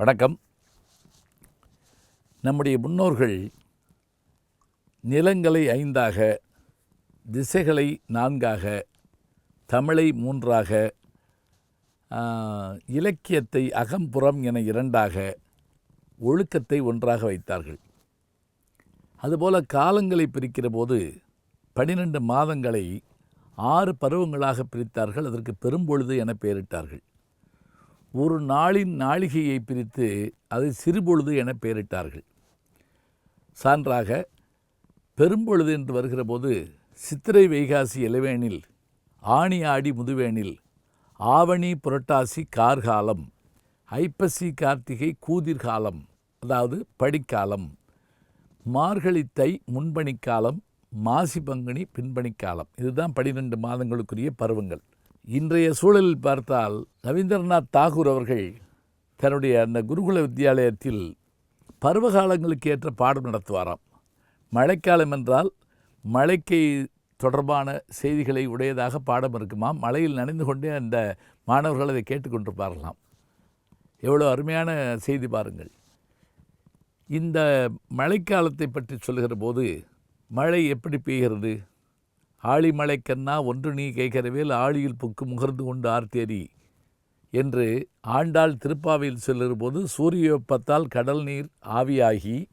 வணக்கம். நம்முடைய முன்னோர்கள் நிலங்களை ஐந்தாக திசைகளை நான்காக தமிழை மூன்றாக இலக்கியத்தை அகம்புறம் என இரண்டாக ஒழுக்கத்தை ஒன்றாக வைத்தார்கள். அதுபோல காலங்களை பிரிக்கிற போது பனிரெண்டு மாதங்களை ஆறு பருவங்களாக பிரித்தார்கள். அதற்கு பெரும்பொழுது என பெயரிட்டார்கள். ஒரு நாளின் நாளிகையை பிரித்து அதை சிறுபொழுது என பெயரிட்டார்கள். சான்றாக பெரும்பொழுது என்று வருகிற போது சித்திரை வைகாசி இளவேனில் ஆணி ஆடி முதுவேனில் ஆவணி புரட்டாசி கார்காலம் ஐப்பசி கார்த்திகை கூதிர்காலம் அதாவது படிக்காலம் மார்கழித்தை முன்பணிக்காலம் மாசி பங்குனி பின்பணிக்காலம் இதுதான் பனிரெண்டு மாதங்களுக்குரிய பருவங்கள். இன்றைய சூழலில் பார்த்தால் ரவீந்திரநாத் தாகூர் அவர்கள் தன்னுடைய அந்த குருகுல வித்தியாலயத்தில் பருவகாலங்களுக்கு ஏற்ற பாடம் நடத்துவாராம். மழைக்காலம் என்றால் மழைக்கு தொடர்பான செய்திகளை உடையதாக பாடம் இருக்குமாம் மழையில் நனைந்து கொண்டே அந்த மாணவர்கள் அதை கேட்டுக்கொண்டிருப்பார்களாம் எவ்வளோ அருமையான செய்தி பாருங்கள். இந்த மழைக்காலத்தை பற்றி சொல்லுகிற போது மழை எப்படி பெய்கிறது? ஆழிமலைக்கண்ணா ஒன்று நீ கேட்கிறவேல் ஆழியில் புக்கு முகர்ந்து கொண்டு ஆர்த்தேரி என்று ஆண்டாள் திருப்பாவையில் செல்லும்போது சூரிய வெப்பத்தால் கடல் நீர் ஆவியாகி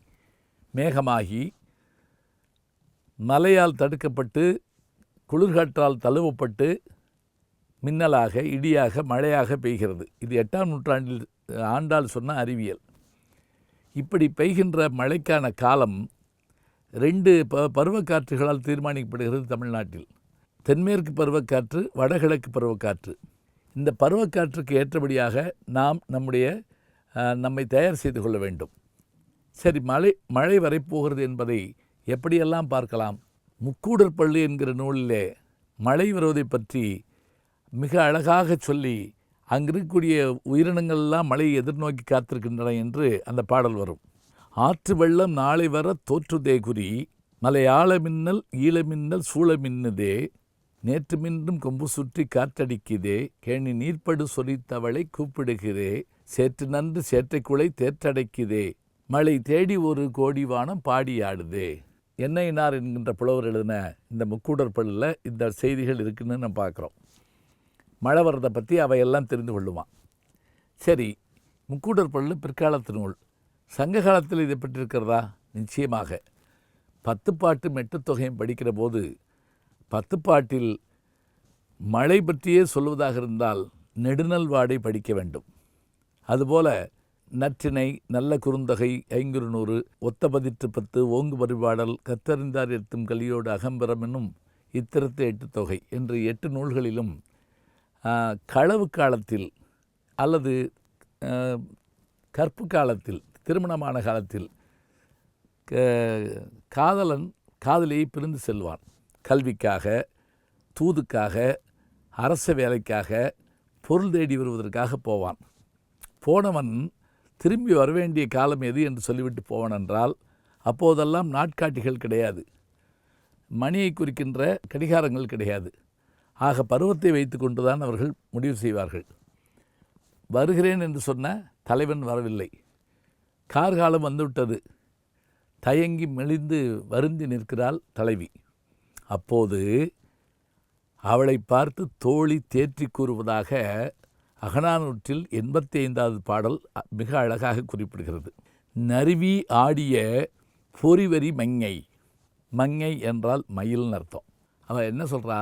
மேகமாகி மலையால் தடுக்கப்பட்டு குளிர்காற்றால் தழுவப்பட்டு மின்னலாக இடியாக மழையாக பெய்கிறது. இது எட்டாம் நூற்றாண்டில் ஆண்டாள் சொன்ன அறிவியல். இப்படி பெய்கின்ற மழைக்கான காலம் ரெண்டு ப பருவக்காற்றுகளால் தீர்மானிக்கப்படுகிறது தமிழ்நாட்டில். தென்மேற்கு பருவக்காற்று வடகிழக்கு பருவக்காற்று. இந்த பருவக்காற்றுக்கு ஏற்றபடியாக நாம் நம்முடைய நம்மை தயார் செய்து கொள்ள வேண்டும். சரி மழை மழை வரப்போகிறது என்பதை எப்படியெல்லாம் பார்க்கலாம்? முக்கூடர் பள்ளி என்கிற நூலிலே மழை வருவதை பற்றி மிக அழகாக சொல்லி அங்கிருக்கக்கூடிய உயிரினங்கள்லாம் மழையை எதிர்நோக்கி காத்திருக்கின்றன என்று அந்த பாடல் வரும். ஆற்று வெள்ளம் நாளை வர தோற்றுதே குறி மலையாள மின்னல் ஈழ மின்னல் சூழ மின்னுதே நேற்று மின்றும் கொம்பு சுற்றி காற்றடிக்குதே கேணி நீர்ப்படு சொரித்தவளை கூப்பிடுகிறே சேற்று நன்று சேற்றைக்குளை தேற்றடைக்குதே மழை தேடி ஒரு கோடி வானம் பாடியாடுதே என்னையினார் என்கின்ற புலவர் எழுதின இந்த முக்கூடர் இந்த செய்திகள் இருக்குன்னு நம்ம பார்க்குறோம். மழை வர்றதை பற்றி அவையெல்லாம் தெரிந்து கொள்ளுவான் சரி முக்கூடர்பள்ளு பிற்காலத்து நூல். சங்க காலத்தில் இதை பெற்றிருக்கிறதா? நிச்சயமாக. பத்துப்பாட்டும் எட்டுத்தொகையும் படிக்கிற போது பத்துப்பாட்டில் மழை பற்றியே சொல்வதாக இருந்தால் நெடுநல் வாடை படிக்க வேண்டும். அதுபோல நற்றினை நல்ல குறுந்தகை ஐங்குறுநூறு ஒத்த பதிற்று பத்து ஓங்கு பரிபாடல் கத்தறிந்தார் எத்தும் கலியோடு அகம்பரம் என்னும் இத்திரத்து எட்டு தொகை என்று எட்டு நூல்களிலும் களவு காலத்தில் அல்லது கற்பு காலத்தில் திருமணமான காலத்தில் க- காதலன் காதலியை பிரிந்து செல்வான். கல்விக்காக தூதுக்காக அரச வேலைக்காக பொருள் தேடி வருவதற்காக போவான். போனவன் திரும்பி வரவேண்டிய காலம் எது என்று சொல்லிவிட்டு போவான் என்றால் அப்போதெல்லாம் நாட்காட்டிகள் கிடையாது. மணியை குறிக்கின்ற கடிகாரங்கள் கிடையாது. ஆக பருவத்தை வைத்து கொண்டுதான் அவர்கள் முடிவு செய்வார்கள். வருகிறேன் என்று சொன்ன தலைவன் வரவில்லை. கார்காலம் வந்துவிட்டது. தயங்கி மெலிந்து வருந்தி நிற்கிறாள் தலைவி. அப்போது அவளை பார்த்து தோழி தேற்றி கூறுவதாக அகனானூற்றில் எண்பத்தி ஐந்தாவது பாடல் மிக அழகாக குறிப்பிடுகிறது. நறுவி ஆடிய பொறிவரி மங்கை. மங்கை என்றால் மயில்னு அர்த்தம். அவள் என்ன சொல்கிறா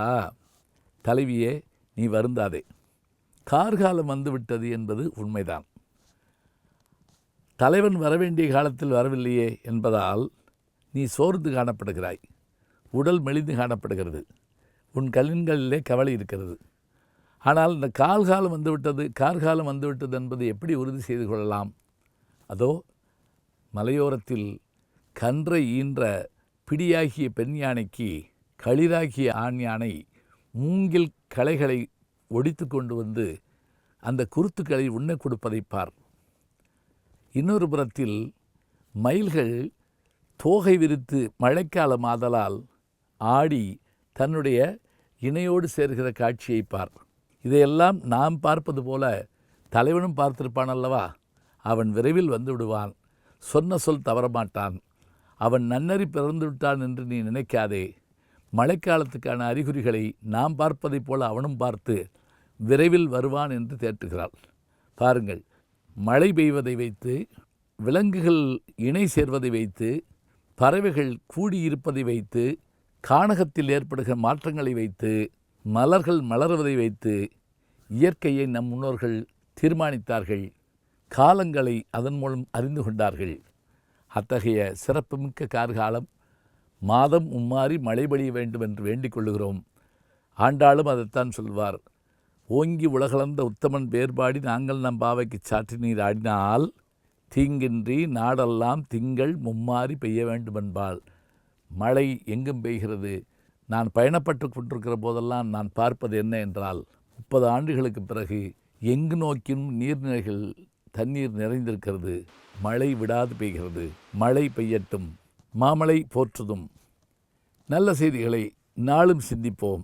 தலைவியே நீ வருந்தாதே. கார்காலம் வந்துவிட்டது என்பது உண்மைதான். தலைவன் வரவேண்டிய காலத்தில் வரவில்லையே என்பதால் நீ சோர்ந்து காணப்படுகிறாய். உடல் மெலிந்து காணப்படுகிறது. உன் கண்களிலே கவலை இருக்கிறது. ஆனால் இந்த கால்காலம் வந்துவிட்டது கார்காலம் வந்துவிட்டது என்பதை எப்படி உறுதி செய்து கொள்ளலாம்? அதோ மலையோரத்தில் கன்றை ஈன்ற பிடியாகிய பெண் யானைக்கு களிராகிய ஆண் யானை மூங்கில் களைகளை ஒடித்து கொண்டு வந்து அந்த குருத்துக்களை உண்ண கொடுப்பதை பார். இன்னொரு புறத்தில் மயில்கள் தோகை விரித்து மழைக்காலம் ஆதலால் ஆடி தன்னுடைய இணையோடு சேர்கிற காட்சியை பார். இதையெல்லாம் நாம் பார்ப்பது போல தலைவனும் பார்த்திருப்பான் அல்லவா? அவன் விரைவில் வந்து விடுவான். சொன்ன சொல் தவறமாட்டான். அவன் நன்னறி பிறந்து விட்டான் என்று நீ நினைக்காதே. மழைக்காலத்துக்கான அறிகுறிகளை நாம் பார்ப்பதைப் போல அவனும் பார்த்து விரைவில் வருவான் என்று தேற்றுகிறாள். பாருங்கள் மழை பெய்வதை வைத்து விலங்குகள் இணை சேர்வதை வைத்து பறவைகள் கூடியிருப்பதை வைத்து கானகத்தில் ஏற்படுகிற மாற்றங்களை வைத்து மலர்கள் மலர்வதை வைத்து இயற்கையை நம் முன்னோர்கள் தீர்மானித்தார்கள். காலங்களை அதன் மூலம் அறிந்து கொண்டார்கள். அத்தகைய சிறப்புமிக்க கார்காலம் மாதம் உம்மாறி மழை பொழிய வேண்டும் என்று வேண்டிக் கொள்கிறோம் ஆண்டாளும் அதைத்தான் சொல்வார். ஓங்கி உலகளந்த உத்தமன் பேர்பாடி நாங்கள் நம் பாவைக்கு சாற்றி நீர் ஆடினால் தீங்கின்றி நாடெல்லாம் திங்கள் மும்மாறி பெய்ய வேண்டுமென்பாள் மழை எங்கும் பெய்கிறது? நான் பயணப்பட்டு கொண்டிருக்கிற போதெல்லாம் நான் பார்ப்பது என்ன என்றால் முப்பது ஆண்டுகளுக்கு பிறகு எங்கு நோக்கினும் நீர்நிலைகள் தண்ணீர் நிறைந்திருக்கிறது. மழை விடாது பெய்கிறது. மழை பெய்யட்டும். மாமழை போற்றுதும். நல்ல செய்திகளை நாளும் சிந்திப்போம்.